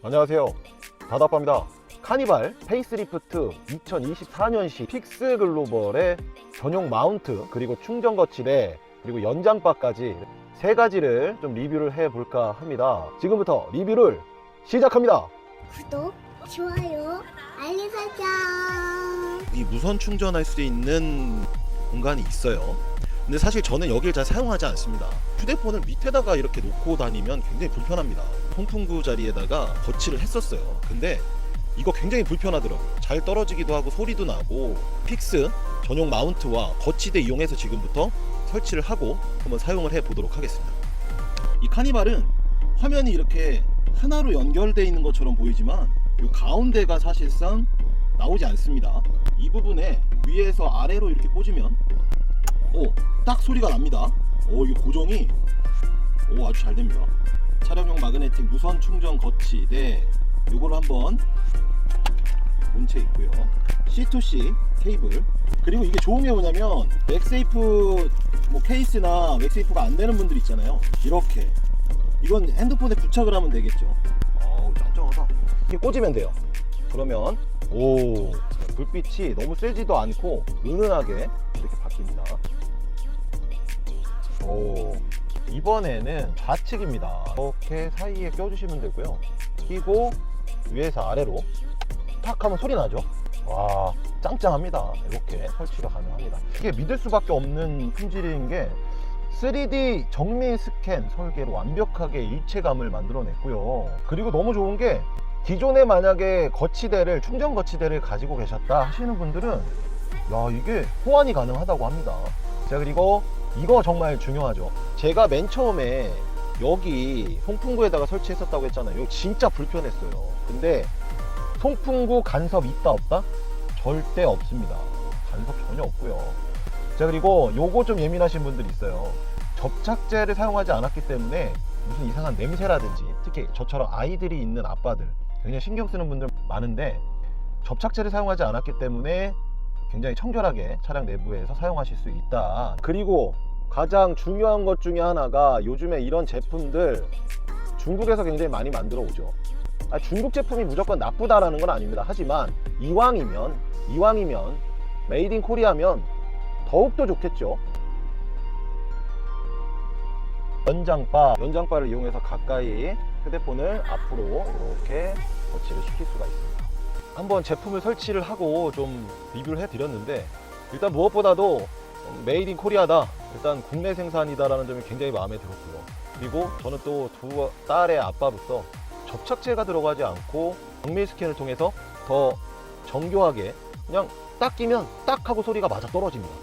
안녕하세요. 다다빠입니다. 카니발 페이스리프트 2024년식 픽스 글로벌의 전용 마운트 그리고 충전 거치대 그리고 연장바까지 세 가지를 좀 리뷰를 해볼까 합니다. 지금부터 리뷰를 시작합니다. 구독, 좋아요, 알림 설정. 이 무선 충전할 수 있는 공간이 있어요. 근데 사실 저는 여기를 잘 사용하지 않습니다. 휴대폰을 밑에다가 이렇게 놓고 다니면 굉장히 불편합니다. 통풍구 자리에다가 거치를 했었어요. 근데 이거 굉장히 불편하더라고요. 잘 떨어지기도 하고 소리도 나고 픽스 전용 마운트와 거치대 이용해서 지금부터 설치를 하고 한번 사용을 해 보도록 하겠습니다. 이 카니발은 화면이 이렇게 하나로 연결되어 있는 것처럼 보이지만 이 가운데가 사실상 나오지 않습니다. 이 부분에 위에서 아래로 이렇게 꽂으면 오, 딱 소리가 납니다. 오, 이거 고정이 오, 아주 잘 됩니다. 차량용 마그네틱 무선 충전 거치대 요걸 한번 본체 있고요. C2C 케이블 그리고 이게 좋은 게 뭐냐면 맥세이프 뭐 케이스나 맥세이프가 안 되는 분들 있잖아요. 이렇게 이건 핸드폰에 부착을 하면 되겠죠. 어우 짱짱하다. 이렇게 꽂으면 돼요. 그러면 오 불빛이 너무 세지도 않고 은은하게. 오 이번에는 좌측입니다. 이렇게 사이에 껴주시면 되고요. 끼고 위에서 아래로 탁 하면 소리 나죠. 와 짱짱합니다. 이렇게 설치가 가능합니다. 이게 믿을 수밖에 없는 품질인 게 3D 정밀 스캔 설계로 완벽하게 일체감을 만들어냈고요. 그리고 너무 좋은 게 기존에 만약에 거치대를 충전 거치대를 가지고 계셨다 하시는 분들은 야 이게 호환이 가능하다고 합니다. 자 그리고 이거 정말 중요하죠. 제가 맨 처음에 여기 송풍구에다가 설치했었다고 했잖아요. 이거 진짜 불편했어요. 근데 송풍구 간섭 있다 없다? 절대 없습니다. 간섭 전혀 없고요. 자 그리고 요거 좀 예민하신 분들 있어요. 접착제를 사용하지 않았기 때문에 무슨 이상한 냄새라든지 특히 저처럼 아이들이 있는 아빠들 굉장히 신경 쓰는 분들 많은데 접착제를 사용하지 않았기 때문에 굉장히 청결하게 차량 내부에서 사용하실 수 있다. 그리고 가장 중요한 것 중에 하나가 요즘에 이런 제품들 중국에서 굉장히 많이 만들어 오죠. 아, 중국 제품이 무조건 나쁘다라는 건 아닙니다. 하지만 이왕이면 이왕이면 메이드 인 코리아면 더욱더 좋겠죠. 연장바, 연장바를 이용해서 가까이 휴대폰을 앞으로 이렇게 거치를 시킬 수가 있습니다. 한번 제품을 설치를 하고 좀 리뷰를 해드렸는데 일단 무엇보다도 메이드 인 코리아다. 일단 국내 생산이다라는 점이 굉장히 마음에 들었고요. 그리고 저는 또 두 딸의 아빠로서 접착제가 들어가지 않고 정밀 스캔을 통해서 더 정교하게 그냥 딱 끼면 딱 하고 소리가 맞아 떨어집니다.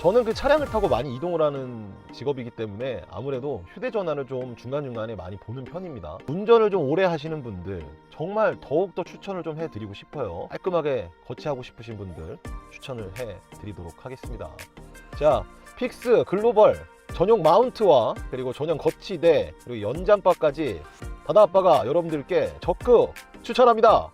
저는 그 차량을 타고 많이 이동을 하는 직업이기 때문에 아무래도 휴대전화를 좀 중간중간에 많이 보는 편입니다. 운전을 좀 오래 하시는 분들 정말 더욱더 추천을 좀 해드리고 싶어요. 깔끔하게 거치하고 싶으신 분들 추천을 해드리도록 하겠습니다. 자, 픽스 글로벌 전용 마운트와 그리고 전용 거치대 그리고 연장바까지 다다아빠가 여러분들께 적극 추천합니다.